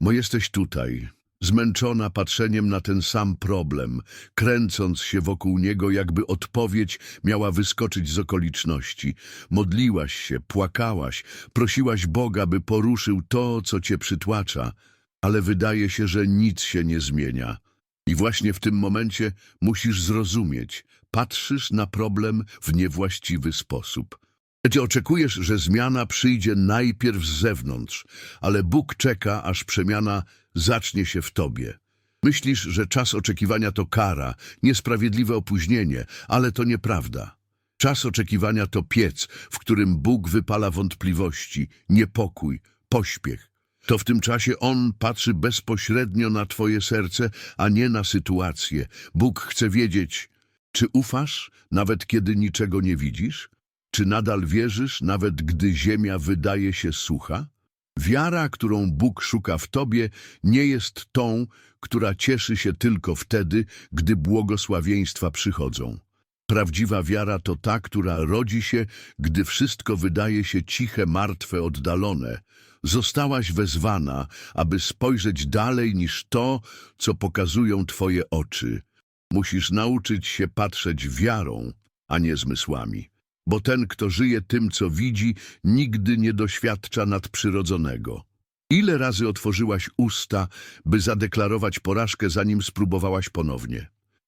bo jesteś tutaj, zmęczona patrzeniem na ten sam problem, kręcąc się wokół niego, jakby odpowiedź miała wyskoczyć z okoliczności. Modliłaś się, płakałaś, prosiłaś Boga, by poruszył to, co cię przytłacza, ale wydaje się, że nic się nie zmienia. I właśnie w tym momencie musisz zrozumieć, patrzysz na problem w niewłaściwy sposób. Ty oczekujesz, że zmiana przyjdzie najpierw z zewnątrz, ale Bóg czeka, aż przemiana zacznie się w tobie. Myślisz, że czas oczekiwania to kara, niesprawiedliwe opóźnienie, ale to nieprawda. Czas oczekiwania to piec, w którym Bóg wypala wątpliwości, niepokój, pośpiech. To w tym czasie On patrzy bezpośrednio na twoje serce, a nie na sytuację. Bóg chce wiedzieć, czy ufasz, nawet kiedy niczego nie widzisz? Czy nadal wierzysz, nawet gdy ziemia wydaje się sucha? Wiara, którą Bóg szuka w tobie, nie jest tą, która cieszy się tylko wtedy, gdy błogosławieństwa przychodzą. Prawdziwa wiara to ta, która rodzi się, gdy wszystko wydaje się ciche, martwe, oddalone. Zostałaś wezwana, aby spojrzeć dalej niż to, co pokazują twoje oczy. Musisz nauczyć się patrzeć wiarą, a nie zmysłami. Bo ten, kto żyje tym, co widzi, nigdy nie doświadcza nadprzyrodzonego. Ile razy otworzyłaś usta, by zadeklarować porażkę, zanim spróbowałaś ponownie?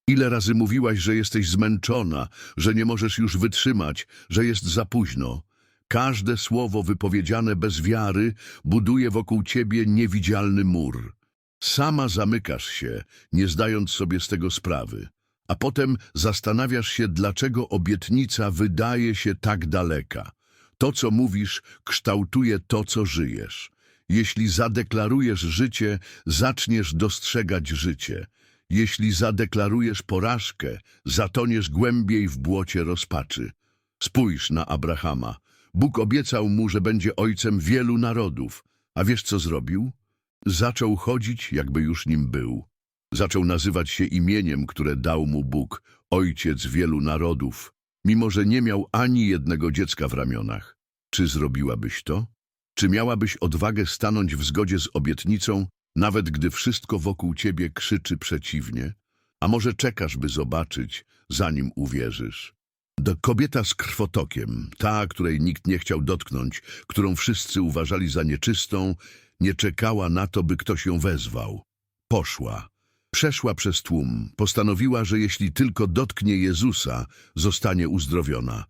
Ile razy mówiłaś, że jesteś zmęczona, że nie możesz już wytrzymać, że jest za późno? Każde słowo wypowiedziane bez wiary buduje wokół ciebie niewidzialny mur. Sama zamykasz się, nie zdając sobie z tego sprawy. A potem zastanawiasz się, dlaczego obietnica wydaje się tak daleka. To, co mówisz, kształtuje to, co żyjesz. Jeśli zadeklarujesz życie, zaczniesz dostrzegać życie. Jeśli zadeklarujesz porażkę, zatoniesz głębiej w błocie rozpaczy. Spójrz na Abrahama. Bóg obiecał mu, że będzie ojcem wielu narodów. A wiesz, co zrobił? Zaczął chodzić, jakby już nim był. Zaczął nazywać się imieniem, które dał mu Bóg, ojciec wielu narodów, mimo że nie miał ani jednego dziecka w ramionach. Czy zrobiłabyś to? Czy miałabyś odwagę stanąć w zgodzie z obietnicą, nawet gdy wszystko wokół ciebie krzyczy przeciwnie? A może czekasz, by zobaczyć, zanim uwierzysz? Do kobieta z krwotokiem, ta, której nikt nie chciał dotknąć, którą wszyscy uważali za nieczystą, nie czekała na to, by ktoś ją wezwał. Poszła. Przeszła przez tłum, postanowiła, że jeśli tylko dotknie Jezusa, zostanie uzdrowiona.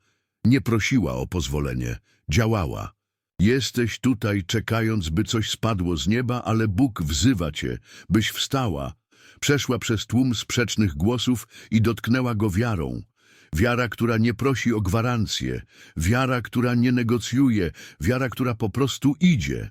Nie prosiła o pozwolenie, działała. Jesteś tutaj czekając, by coś spadło z nieba, ale Bóg wzywa cię, byś wstała. Przeszła przez tłum sprzecznych głosów i dotknęła go wiarą. Wiara, która nie prosi o gwarancję, wiara, która nie negocjuje, wiara, która po prostu idzie.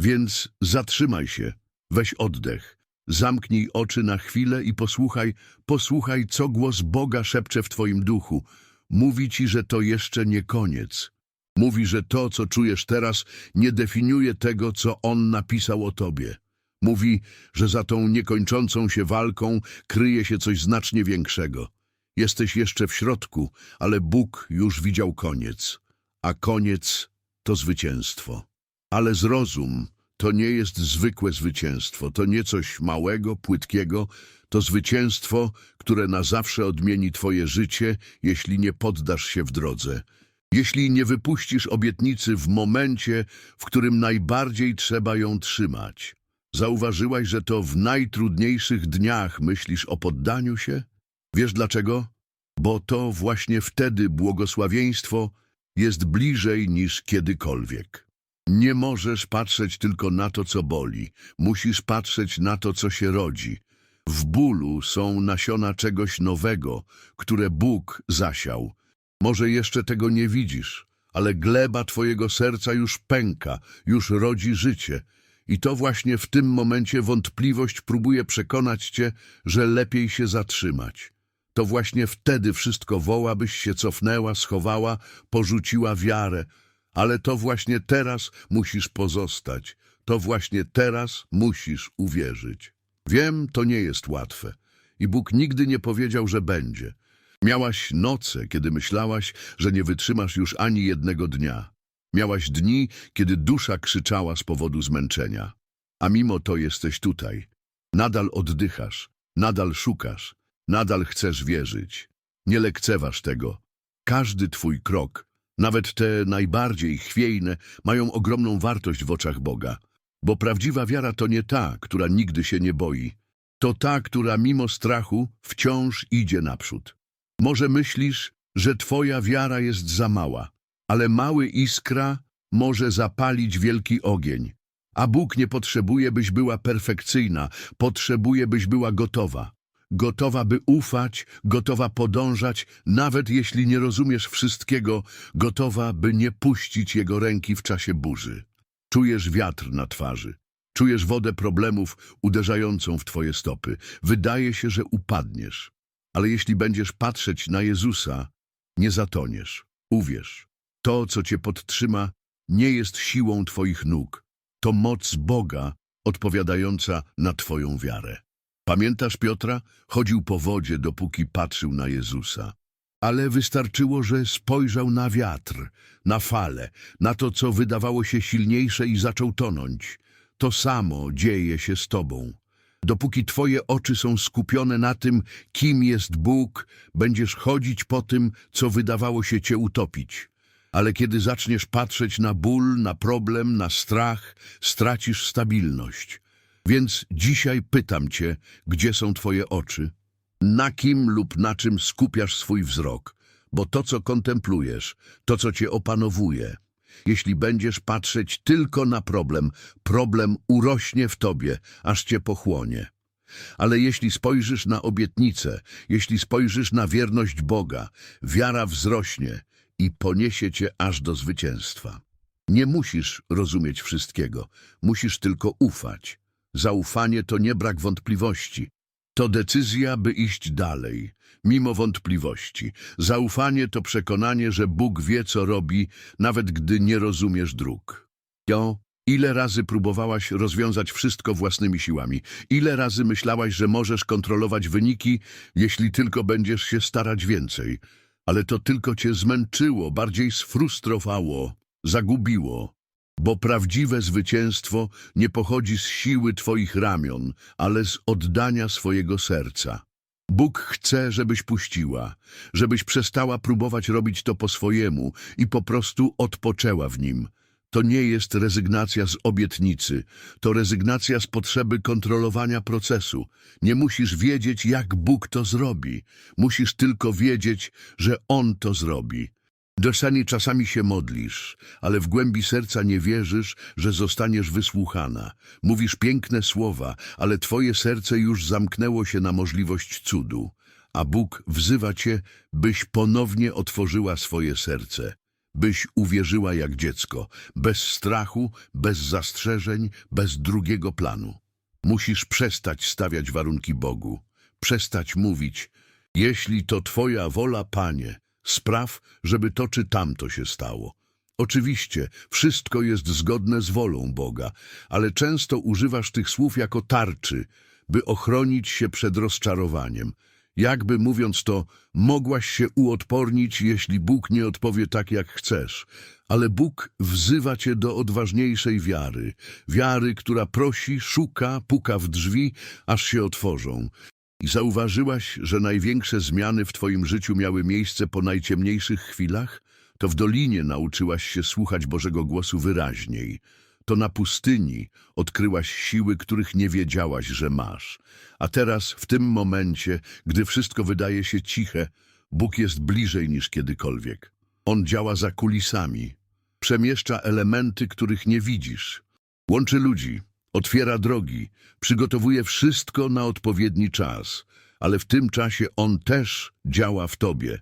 Więc zatrzymaj się, weź oddech. Zamknij oczy na chwilę i posłuchaj, posłuchaj, co głos Boga szepcze w twoim duchu. Mówi ci, że to jeszcze nie koniec. Mówi, że to, co czujesz teraz, nie definiuje tego, co On napisał o tobie. Mówi, że za tą niekończącą się walką kryje się coś znacznie większego. Jesteś jeszcze w środku, ale Bóg już widział koniec. A koniec to zwycięstwo. Ale zrozum, to nie jest zwykłe zwycięstwo, to nie coś małego, płytkiego, to zwycięstwo, które na zawsze odmieni twoje życie, jeśli nie poddasz się w drodze. Jeśli nie wypuścisz obietnicy w momencie, w którym najbardziej trzeba ją trzymać. Zauważyłaś, że to w najtrudniejszych dniach myślisz o poddaniu się? Wiesz dlaczego? Bo to właśnie wtedy błogosławieństwo jest bliżej niż kiedykolwiek. Nie możesz patrzeć tylko na to, co boli. Musisz patrzeć na to, co się rodzi. W bólu są nasiona czegoś nowego, które Bóg zasiał. Może jeszcze tego nie widzisz, ale gleba twojego serca już pęka, już rodzi życie. I to właśnie w tym momencie wątpliwość próbuje przekonać cię, że lepiej się zatrzymać. To właśnie wtedy wszystko woła, byś się cofnęła, schowała, porzuciła wiarę, ale to właśnie teraz musisz pozostać. To właśnie teraz musisz uwierzyć. Wiem, to nie jest łatwe. I Bóg nigdy nie powiedział, że będzie. Miałaś noce, kiedy myślałaś, że nie wytrzymasz już ani jednego dnia. Miałaś dni, kiedy dusza krzyczała z powodu zmęczenia. a mimo to jesteś tutaj. Nadal oddychasz, nadal szukasz, nadal chcesz wierzyć. Nie lekceważ tego. Każdy twój krok, nawet te najbardziej chwiejne, mają ogromną wartość w oczach Boga. Bo prawdziwa wiara to nie ta, która nigdy się nie boi. To ta, która mimo strachu wciąż idzie naprzód. Może myślisz, że twoja wiara jest za mała, ale mały iskra może zapalić wielki ogień. A Bóg nie potrzebuje, byś była perfekcyjna, potrzebuje, byś była gotowa. Gotowa, by ufać, gotowa podążać, nawet jeśli nie rozumiesz wszystkiego, gotowa, by nie puścić Jego ręki w czasie burzy. Czujesz wiatr na twarzy, czujesz wodę problemów uderzającą w twoje stopy. Wydaje się, że upadniesz. Ale jeśli będziesz patrzeć na Jezusa, nie zatoniesz. Uwierz, to, co cię podtrzyma, nie jest siłą twoich nóg. To moc Boga odpowiadająca na twoją wiarę. Pamiętasz Piotra? Chodził po wodzie, dopóki patrzył na Jezusa. Ale wystarczyło, że spojrzał na wiatr, na fale, na to, co wydawało się silniejsze i zaczął tonąć. To samo dzieje się z tobą. Dopóki twoje oczy są skupione na tym, kim jest Bóg, będziesz chodzić po tym, co wydawało się cię utopić. Ale kiedy zaczniesz patrzeć na ból, na problem, na strach, stracisz stabilność. Więc dzisiaj pytam cię, gdzie są twoje oczy? Na kim lub na czym skupiasz swój wzrok? Bo to, co kontemplujesz, to, co cię opanowuje. Jeśli będziesz patrzeć tylko na problem, problem urośnie w tobie, aż cię pochłonie. Ale jeśli spojrzysz na obietnicę, jeśli spojrzysz na wierność Boga, wiara wzrośnie i poniesie cię aż do zwycięstwa. Nie musisz rozumieć wszystkiego, musisz tylko ufać. Zaufanie to nie brak wątpliwości. To decyzja, by iść dalej, mimo wątpliwości. Zaufanie to przekonanie, że Bóg wie, co robi, nawet gdy nie rozumiesz dróg. Jo, ile razy próbowałaś rozwiązać wszystko własnymi siłami? Ile razy myślałaś, że możesz kontrolować wyniki, jeśli tylko będziesz się starać więcej? Ale to tylko cię zmęczyło, bardziej sfrustrowało, zagubiło. Bo prawdziwe zwycięstwo nie pochodzi z siły Twoich ramion, ale z oddania swojego serca. Bóg chce, żebyś puściła, żebyś przestała próbować robić to po swojemu i po prostu odpoczęła w nim. To nie jest rezygnacja z obietnicy, to rezygnacja z potrzeby kontrolowania procesu. Nie musisz wiedzieć, jak Bóg to zrobi. Musisz tylko wiedzieć, że On to zrobi. Dostanie czasami się modlisz, ale w głębi serca nie wierzysz, że zostaniesz wysłuchana. Mówisz piękne słowa, ale twoje serce już zamknęło się na możliwość cudu, a Bóg wzywa cię, byś ponownie otworzyła swoje serce, byś uwierzyła jak dziecko, bez strachu, bez zastrzeżeń, bez drugiego planu. Musisz przestać stawiać warunki Bogu, przestać mówić, jeśli to Twoja wola, Panie, spraw, żeby to czy tamto się stało. Oczywiście, wszystko jest zgodne z wolą Boga, ale często używasz tych słów jako tarczy, by ochronić się przed rozczarowaniem. Jakby mówiąc to, mogłaś się uodpornić, jeśli Bóg nie odpowie tak, jak chcesz. Ale Bóg wzywa cię do odważniejszej wiary. Wiary, która prosi, szuka, puka w drzwi, aż się otworzą. I zauważyłaś, że największe zmiany w twoim życiu miały miejsce po najciemniejszych chwilach? To w dolinie nauczyłaś się słuchać Bożego głosu wyraźniej. To na pustyni odkryłaś siły, których nie wiedziałaś, że masz. A teraz, w tym momencie, gdy wszystko wydaje się ciche, Bóg jest bliżej niż kiedykolwiek. On działa za kulisami. Przemieszcza elementy, których nie widzisz. Łączy ludzi, otwiera drogi, przygotowuje wszystko na odpowiedni czas, ale w tym czasie On też działa w Tobie,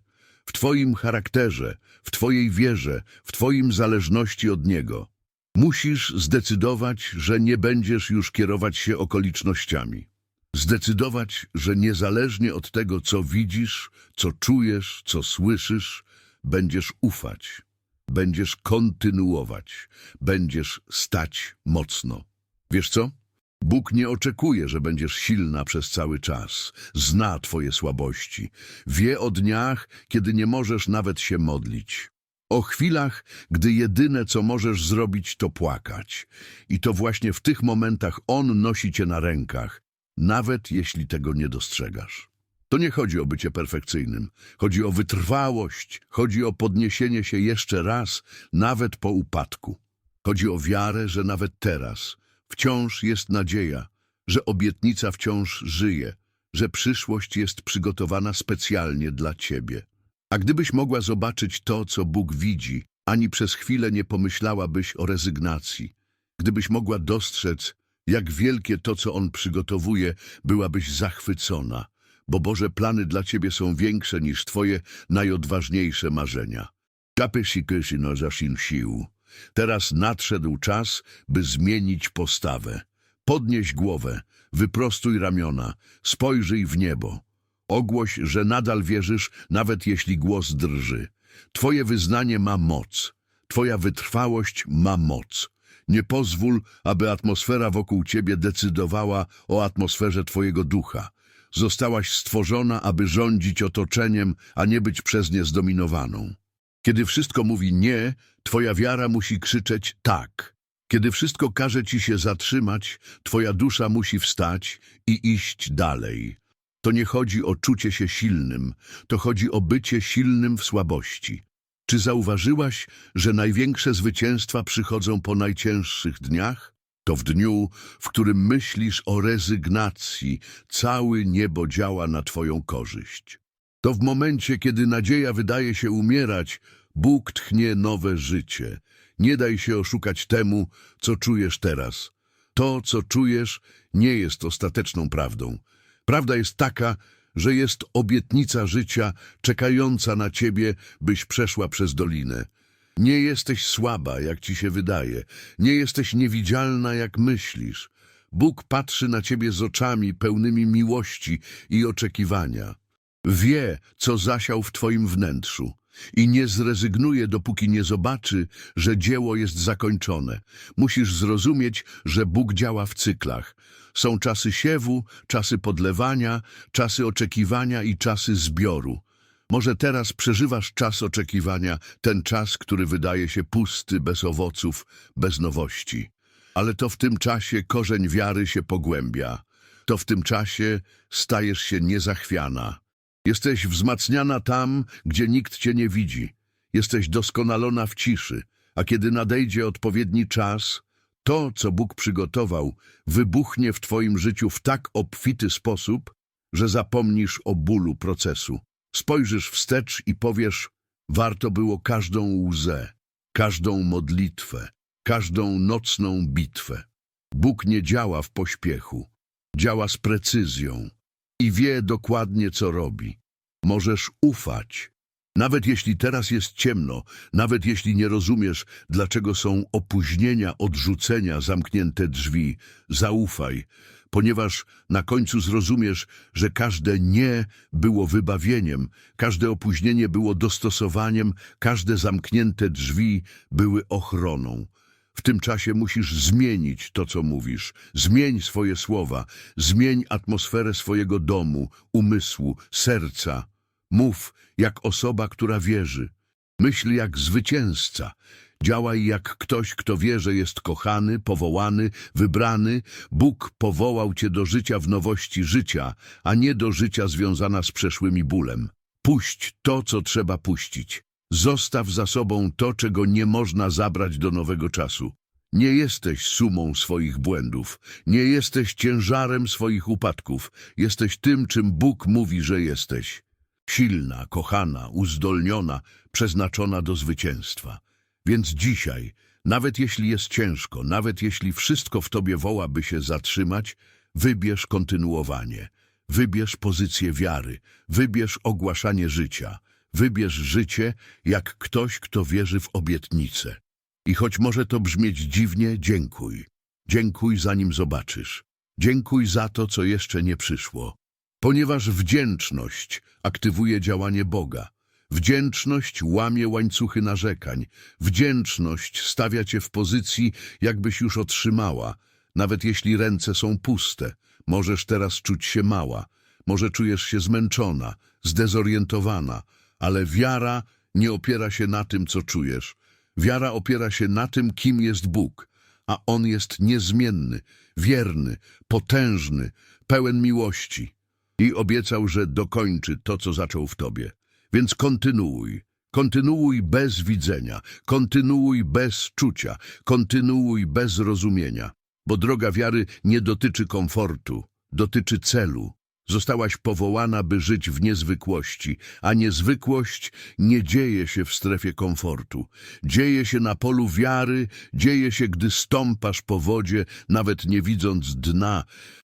w Twoim charakterze, w Twojej wierze, w Twoim zależności od Niego. Musisz zdecydować, że nie będziesz już kierować się okolicznościami. Zdecydować, że niezależnie od tego, co widzisz, co czujesz, co słyszysz, będziesz ufać, będziesz kontynuować, będziesz stać mocno. Wiesz co? Bóg nie oczekuje, że będziesz silna przez cały czas. Zna twoje słabości. Wie o dniach, kiedy nie możesz nawet się modlić. O chwilach, gdy jedyne, co możesz zrobić, to płakać. I to właśnie w tych momentach On nosi cię na rękach, nawet jeśli tego nie dostrzegasz. To nie chodzi o bycie perfekcyjnym. Chodzi o wytrwałość, chodzi o podniesienie się jeszcze raz, nawet po upadku. Chodzi o wiarę, że nawet teraz wciąż jest nadzieja, że obietnica wciąż żyje, że przyszłość jest przygotowana specjalnie dla ciebie. A gdybyś mogła zobaczyć to, co Bóg widzi, ani przez chwilę nie pomyślałabyś o rezygnacji. Gdybyś mogła dostrzec, jak wielkie to, co On przygotowuje, byłabyś zachwycona, bo Boże plany dla ciebie są większe niż twoje najodważniejsze marzenia. Kapysi no zaszin sił. Teraz nadszedł czas, by zmienić postawę. Podnieś głowę, wyprostuj ramiona, spojrzyj w niebo. Ogłoś, że nadal wierzysz, nawet jeśli głos drży. Twoje wyznanie ma moc. Twoja wytrwałość ma moc. Nie pozwól, aby atmosfera wokół ciebie decydowała o atmosferze twojego ducha. Zostałaś stworzona, aby rządzić otoczeniem, a nie być przez nie zdominowaną. Kiedy wszystko mówi nie, twoja wiara musi krzyczeć tak. Kiedy wszystko każe ci się zatrzymać, twoja dusza musi wstać i iść dalej. To nie chodzi o czucie się silnym, to chodzi o bycie silnym w słabości. Czy zauważyłaś, że największe zwycięstwa przychodzą po najcięższych dniach? To w dniu, w którym myślisz o rezygnacji, cały niebo działa na twoją korzyść. To w momencie, kiedy nadzieja wydaje się umierać, Bóg tchnie nowe życie. Nie daj się oszukać temu, co czujesz teraz. To, co czujesz, nie jest ostateczną prawdą. Prawda jest taka, że jest obietnica życia czekająca na ciebie, byś przeszła przez dolinę. Nie jesteś słaba, jak ci się wydaje. Nie jesteś niewidzialna, jak myślisz. Bóg patrzy na ciebie z oczami pełnymi miłości i oczekiwania. Wie, co zasiał w twoim wnętrzu i nie zrezygnuje, dopóki nie zobaczy, że dzieło jest zakończone. Musisz zrozumieć, że Bóg działa w cyklach. Są czasy siewu, czasy podlewania, czasy oczekiwania i czasy zbioru. Może teraz przeżywasz czas oczekiwania, ten czas, który wydaje się pusty, bez owoców, bez nowości. Ale to w tym czasie korzeń wiary się pogłębia. To w tym czasie stajesz się niezachwiana. Jesteś wzmacniana tam, gdzie nikt cię nie widzi. Jesteś doskonalona w ciszy, a kiedy nadejdzie odpowiedni czas, to, co Bóg przygotował, wybuchnie w twoim życiu w tak obfity sposób, że zapomnisz o bólu procesu. Spojrzysz wstecz i powiesz, warto było każdą łzę, każdą modlitwę, każdą nocną bitwę. Bóg nie działa w pośpiechu, działa z precyzją i wie dokładnie, co robi. Możesz ufać. Nawet jeśli teraz jest ciemno, nawet jeśli nie rozumiesz, dlaczego są opóźnienia, odrzucenia, zamknięte drzwi, zaufaj, ponieważ na końcu zrozumiesz, że każde nie było wybawieniem, każde opóźnienie było dostosowaniem, każde zamknięte drzwi były ochroną. W tym czasie musisz zmienić to, co mówisz. Zmień swoje słowa, zmień atmosferę swojego domu, umysłu, serca. Mów jak osoba, która wierzy. Myśl jak zwycięzca. Działaj jak ktoś, kto wie, że jest kochany, powołany, wybrany. Bóg powołał cię do życia w nowości życia, a nie do życia związana z przeszłymi bólem. Puść to, co trzeba puścić. Zostaw za sobą to, czego nie można zabrać do nowego czasu. Nie jesteś sumą swoich błędów, nie jesteś ciężarem swoich upadków, jesteś tym, czym Bóg mówi, że jesteś. Silna, kochana, uzdolniona, przeznaczona do zwycięstwa. Więc dzisiaj, nawet jeśli jest ciężko, nawet jeśli wszystko w tobie woła, by się zatrzymać, wybierz kontynuowanie, wybierz pozycję wiary, wybierz ogłaszanie życia, wybierz życie jak ktoś, kto wierzy w obietnicę. I choć może to brzmieć dziwnie, dziękuj. Dziękuj, zanim zobaczysz. Dziękuj za to, co jeszcze nie przyszło. Ponieważ wdzięczność aktywuje działanie Boga. Wdzięczność łamie łańcuchy narzekań. Wdzięczność stawia cię w pozycji, jakbyś już otrzymała. Nawet jeśli ręce są puste, możesz teraz czuć się mała. Może czujesz się zmęczona, zdezorientowana, ale wiara nie opiera się na tym, co czujesz. Wiara opiera się na tym, kim jest Bóg, a On jest niezmienny, wierny, potężny, pełen miłości. I obiecał, że dokończy to, co zaczął w tobie. Więc kontynuuj. Kontynuuj bez widzenia, kontynuuj bez czucia, kontynuuj bez rozumienia. Bo droga wiary nie dotyczy komfortu, dotyczy celu. Zostałaś powołana, by żyć w niezwykłości, a niezwykłość nie dzieje się w strefie komfortu. Dzieje się na polu wiary, dzieje się, gdy stąpasz po wodzie, nawet nie widząc dna.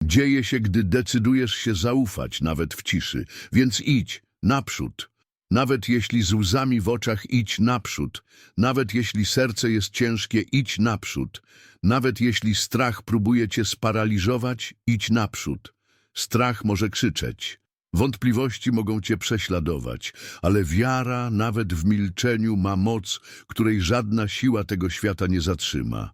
Dzieje się, gdy decydujesz się zaufać, nawet w ciszy. Więc idź, naprzód. Nawet jeśli z łzami w oczach, idź naprzód. Nawet jeśli serce jest ciężkie, idź naprzód. Nawet jeśli strach próbuje cię sparaliżować, idź naprzód. Strach może krzyczeć. Wątpliwości mogą cię prześladować, ale wiara, nawet w milczeniu, ma moc, której żadna siła tego świata nie zatrzyma.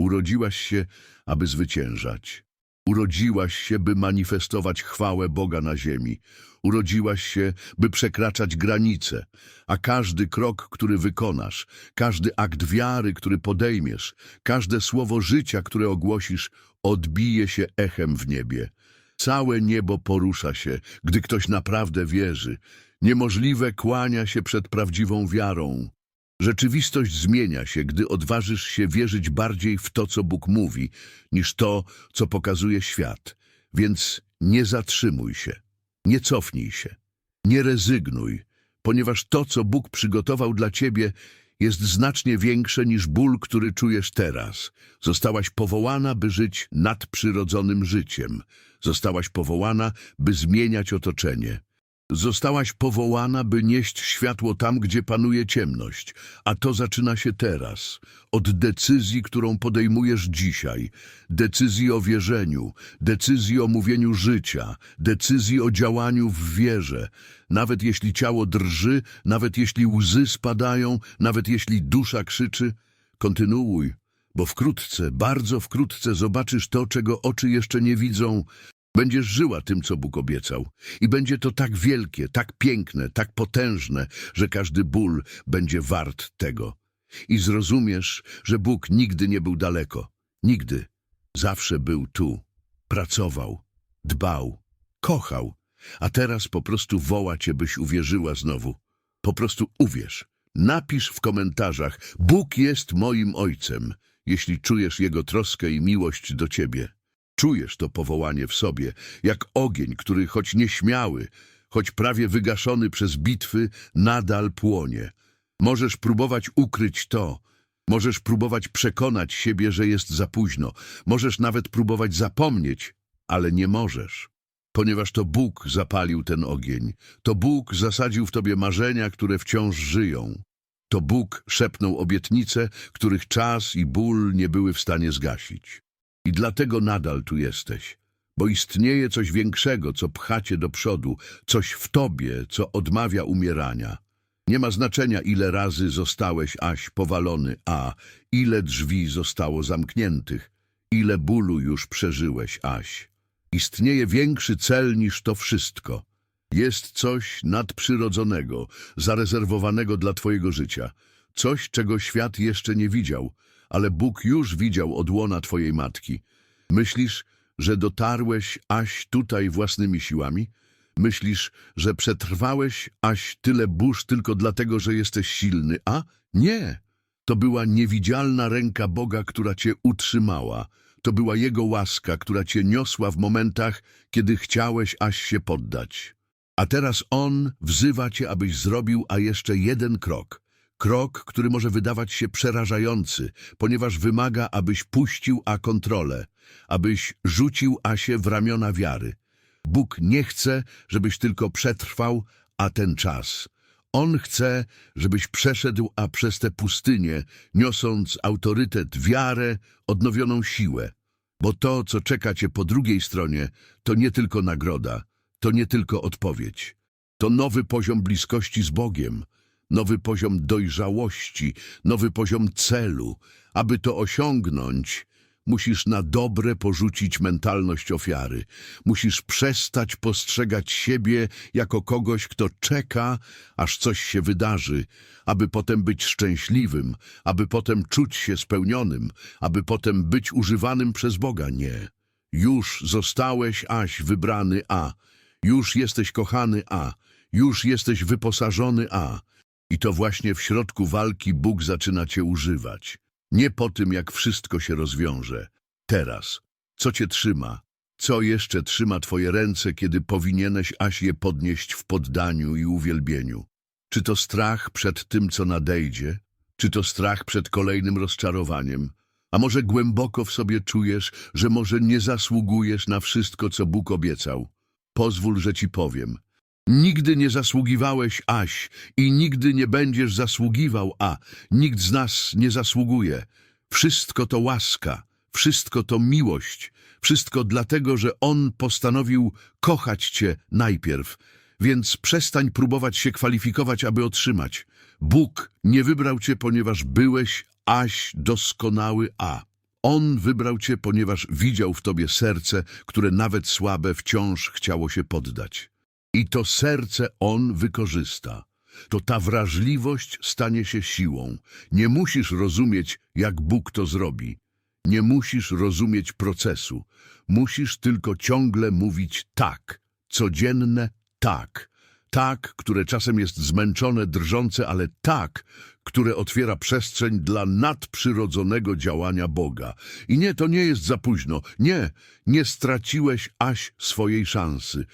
Urodziłaś się, aby zwyciężać. Urodziłaś się, by manifestować chwałę Boga na ziemi. Urodziłaś się, by przekraczać granice, a każdy krok, który wykonasz, każdy akt wiary, który podejmiesz, każde słowo życia, które ogłosisz, odbije się echem w niebie. Całe niebo porusza się, gdy ktoś naprawdę wierzy. Niemożliwe kłania się przed prawdziwą wiarą. Rzeczywistość zmienia się, gdy odważysz się wierzyć bardziej w to, co Bóg mówi, niż to, co pokazuje świat. Więc nie zatrzymuj się, nie cofnij się, nie rezygnuj, ponieważ to, co Bóg przygotował dla ciebie, jest znacznie większe niż ból, który czujesz teraz. Zostałaś powołana, by żyć nadprzyrodzonym życiem. Zostałaś powołana, by zmieniać otoczenie. Zostałaś powołana, by nieść światło tam, gdzie panuje ciemność, a to zaczyna się teraz, od decyzji, którą podejmujesz dzisiaj, decyzji o wierzeniu, decyzji o mówieniu życia, decyzji o działaniu w wierze. Nawet jeśli ciało drży, nawet jeśli łzy spadają, nawet jeśli dusza krzyczy, kontynuuj, bo wkrótce, bardzo wkrótce zobaczysz to, czego oczy jeszcze nie widzą, Będziesz żyła tym, co Bóg obiecał. I będzie to tak wielkie, tak piękne, tak potężne, że każdy ból będzie wart tego. I zrozumiesz, że Bóg nigdy nie był daleko. Nigdy. Zawsze był tu. Pracował, dbał, kochał. A teraz po prostu woła cię, byś uwierzyła znowu. Po prostu uwierz. Napisz w komentarzach, Bóg jest moim Ojcem, jeśli czujesz Jego troskę i miłość do ciebie. Czujesz to powołanie w sobie, jak ogień, który choć nieśmiały, choć prawie wygaszony przez bitwy, nadal płonie. Możesz próbować ukryć to, możesz próbować przekonać siebie, że jest za późno, możesz nawet próbować zapomnieć, ale nie możesz. Ponieważ to Bóg zapalił ten ogień, to Bóg zasadził w tobie marzenia, które wciąż żyją. To Bóg szepnął obietnice, których czas i ból nie były w stanie zgasić. I dlatego nadal tu jesteś, bo istnieje coś większego, co pcha cię do przodu, coś w tobie, co odmawia umierania. Nie ma znaczenia, ile razy zostałeś aś powalony, a ile drzwi zostało zamkniętych, ile bólu już przeżyłeś aś. Istnieje większy cel niż to wszystko. Jest coś nadprzyrodzonego, zarezerwowanego dla twojego życia. Coś, czego świat jeszcze nie widział, ale Bóg już widział od łona twojej matki. Myślisz, że dotarłeś aś tutaj własnymi siłami? Myślisz, że przetrwałeś aś tyle burz tylko dlatego, że jesteś silny? A nie! To była niewidzialna ręka Boga, która cię utrzymała. To była Jego łaska, która cię niosła w momentach, kiedy chciałeś aś się poddać. A teraz On wzywa cię, abyś zrobił, a jeszcze jeden krok. Krok, który może wydawać się przerażający, ponieważ wymaga, abyś puścił a kontrolę, abyś rzucił Asię w ramiona wiary. Bóg nie chce, żebyś tylko przetrwał, a ten czas. On chce, żebyś przeszedł a przez tę pustynię, niosąc autorytet, wiarę, odnowioną siłę. Bo to, co czeka cię po drugiej stronie, to nie tylko nagroda, to nie tylko odpowiedź. To nowy poziom bliskości z Bogiem, nowy poziom dojrzałości, nowy poziom celu. Aby to osiągnąć, Musisz na dobre porzucić mentalność ofiary. Musisz przestać postrzegać siebie jako kogoś, kto czeka, aż coś się wydarzy, aby potem być szczęśliwym, aby potem czuć się spełnionym, aby potem być używanym przez Boga. Nie. Już zostałeś, Aś, wybrany A. Już jesteś kochany A. Już jesteś wyposażony A. I to właśnie w środku walki Bóg zaczyna cię używać. Nie po tym, jak wszystko się rozwiąże. Teraz. Co cię trzyma? Co jeszcze trzyma twoje ręce, kiedy powinieneś aś je podnieść w poddaniu i uwielbieniu? Czy to strach przed tym, co nadejdzie? Czy to strach przed kolejnym rozczarowaniem? A może głęboko w sobie czujesz, że może nie zasługujesz na wszystko, co Bóg obiecał? Pozwól, że ci powiem. Nigdy nie zasługiwałeś, Aś, i nigdy nie będziesz zasługiwał, a nikt z nas nie zasługuje. Wszystko to łaska, wszystko to miłość, wszystko dlatego, że On postanowił kochać Cię najpierw, więc przestań próbować się kwalifikować, aby otrzymać. Bóg nie wybrał Cię, ponieważ byłeś, Aś, doskonały, a On wybrał Cię, ponieważ widział w Tobie serce, które nawet słabe wciąż chciało się poddać. I to serce on wykorzysta. To ta wrażliwość stanie się siłą. Nie musisz rozumieć, jak Bóg to zrobi. Nie musisz rozumieć procesu. Musisz tylko ciągle mówić tak. Codzienne tak. Tak, które czasem jest zmęczone, drżące, ale tak, które otwiera przestrzeń dla nadprzyrodzonego działania Boga. I nie, to nie jest za późno. Nie, nie straciłeś aś swojej szansy.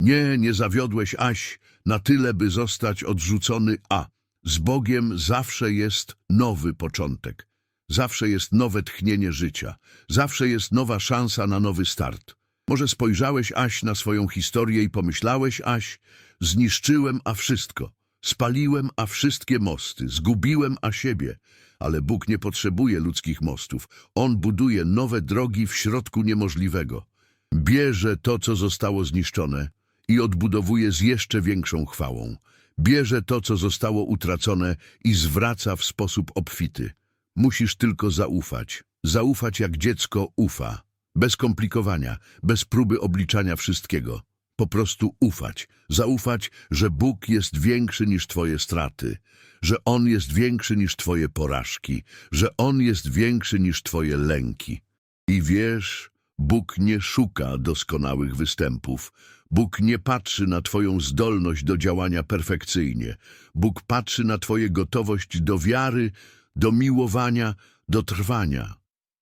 Nie, nie zawiodłeś Aś na tyle, by zostać odrzucony, a z Bogiem zawsze jest nowy początek. Zawsze jest nowe tchnienie życia. Zawsze jest nowa szansa na nowy start. Może spojrzałeś, Aś, na swoją historię i pomyślałeś, Aś, zniszczyłem, a wszystko. Spaliłem, a wszystkie mosty. Zgubiłem, a siebie. Ale Bóg nie potrzebuje ludzkich mostów. On buduje nowe drogi w środku niemożliwego. Bierze to, co zostało zniszczone, i odbudowuje z jeszcze większą chwałą. Bierze to, co zostało utracone i zwraca w sposób obfity. Musisz tylko zaufać. Zaufać jak dziecko ufa. Bez komplikowania, bez próby obliczania wszystkiego. Po prostu ufać. Zaufać, że Bóg jest większy niż twoje straty, że On jest większy niż twoje porażki, że On jest większy niż twoje lęki. I wiesz, Bóg nie szuka doskonałych występów. Bóg nie patrzy na Twoją zdolność do działania perfekcyjnie. Bóg patrzy na Twoje gotowość do wiary, do miłowania, do trwania.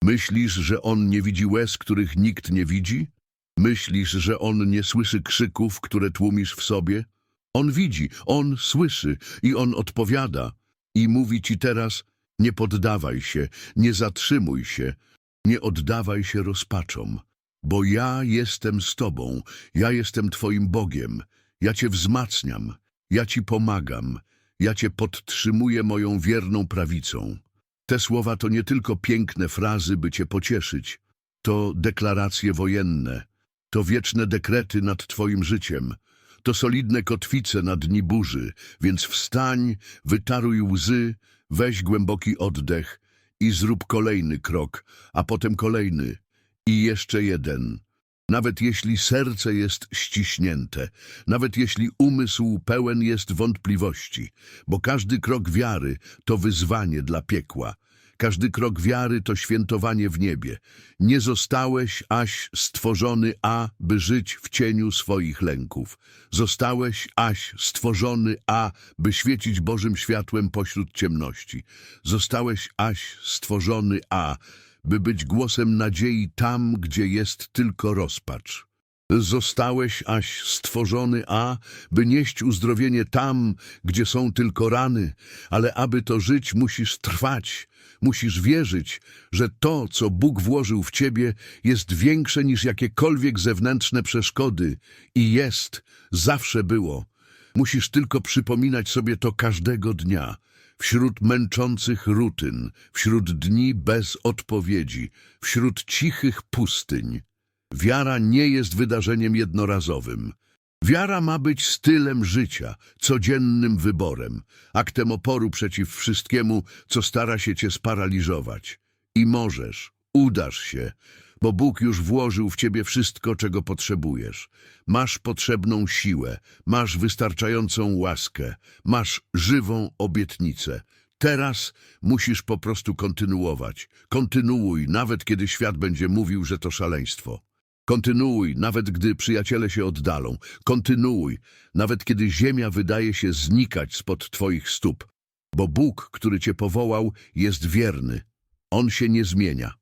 Myślisz, że On nie widzi łez, których nikt nie widzi? Myślisz, że On nie słyszy krzyków, które tłumisz w sobie? On widzi, On słyszy i On odpowiada. I mówi Ci teraz, nie poddawaj się, nie zatrzymuj się, nie oddawaj się rozpaczom. Bo ja jestem z Tobą, ja jestem Twoim Bogiem, ja Cię wzmacniam, ja Ci pomagam, ja Cię podtrzymuję moją wierną prawicą. Te słowa to nie tylko piękne frazy, by Cię pocieszyć, to deklaracje wojenne, to wieczne dekrety nad Twoim życiem, to solidne kotwice na dni burzy, więc wstań, wytaruj łzy, weź głęboki oddech i zrób kolejny krok, a potem kolejny, i jeszcze jeden. Nawet jeśli serce jest ściśnięte, nawet jeśli umysł pełen jest wątpliwości, bo każdy krok wiary to wyzwanie dla piekła. Każdy krok wiary to świętowanie w niebie. Nie zostałeś, aś stworzony, a by żyć w cieniu swoich lęków. Zostałeś, aś stworzony, a by świecić Bożym światłem pośród ciemności. Zostałeś, aś stworzony, a by być głosem nadziei tam, gdzie jest tylko rozpacz. Zostałeś, aś stworzony, a by nieść uzdrowienie tam, gdzie są tylko rany, ale aby to żyć, musisz trwać, musisz wierzyć, że to, co Bóg włożył w ciebie, jest większe niż jakiekolwiek zewnętrzne przeszkody i jest, zawsze było. Musisz tylko przypominać sobie to każdego dnia, wśród męczących rutyn, wśród dni bez odpowiedzi, wśród cichych pustyń. Wiara nie jest wydarzeniem jednorazowym. Wiara ma być stylem życia, codziennym wyborem, aktem oporu przeciw wszystkiemu, co stara się cię sparaliżować. I możesz, Udasz się, bo Bóg już włożył w ciebie wszystko, czego potrzebujesz. Masz potrzebną siłę, masz wystarczającą łaskę, masz żywą obietnicę. Teraz musisz po prostu kontynuować. Kontynuuj, nawet kiedy świat będzie mówił, że to szaleństwo. Kontynuuj, nawet gdy przyjaciele się oddalą. Kontynuuj, nawet kiedy ziemia wydaje się znikać spod twoich stóp. Bo Bóg, który cię powołał, jest wierny. On się nie zmienia.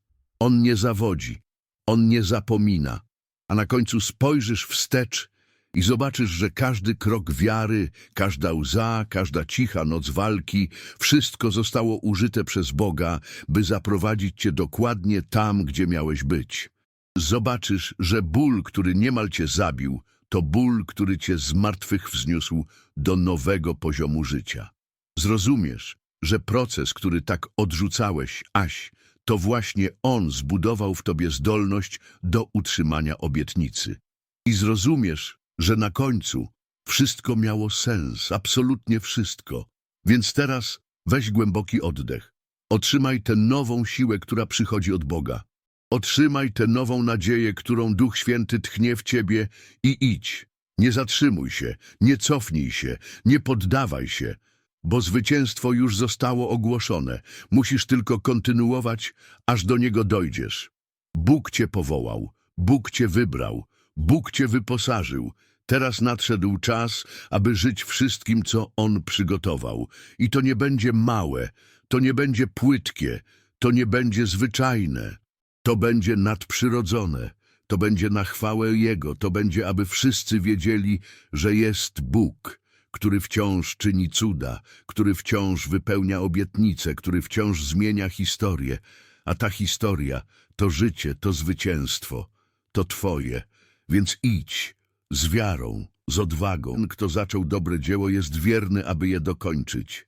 On nie zawodzi. On nie zapomina. A na końcu spojrzysz wstecz i zobaczysz, że każdy krok wiary, każda łza, każda cicha noc walki, wszystko zostało użyte przez Boga, by zaprowadzić cię dokładnie tam, gdzie miałeś być. Zobaczysz, że ból, który niemal cię zabił, to ból, który cię z martwych wzniósł do nowego poziomu życia. Zrozumiesz, że proces, który tak odrzucałeś, Aś, to właśnie on zbudował w tobie zdolność do utrzymania obietnicy. I zrozumiesz, że na końcu wszystko miało sens, absolutnie wszystko. Więc teraz weź głęboki oddech. Otrzymaj tę nową siłę, która przychodzi od Boga. Otrzymaj tę nową nadzieję, którą Duch Święty tchnie w ciebie i idź. Nie zatrzymuj się, nie cofnij się, nie poddawaj się, bo zwycięstwo już zostało ogłoszone. Musisz tylko kontynuować, aż do niego dojdziesz. Bóg cię powołał, Bóg cię wybrał, Bóg cię wyposażył. Teraz nadszedł czas, aby żyć wszystkim, co On przygotował. I to nie będzie małe, to nie będzie płytkie, to nie będzie zwyczajne. To będzie nadprzyrodzone, to będzie na chwałę Jego, to będzie, aby wszyscy wiedzieli, że jest Bóg, który wciąż czyni cuda, który wciąż wypełnia obietnice, który wciąż zmienia historię, a ta historia to życie, to zwycięstwo, to Twoje. Więc idź z wiarą, z odwagą. Ten, kto zaczął dobre dzieło, jest wierny, aby je dokończyć.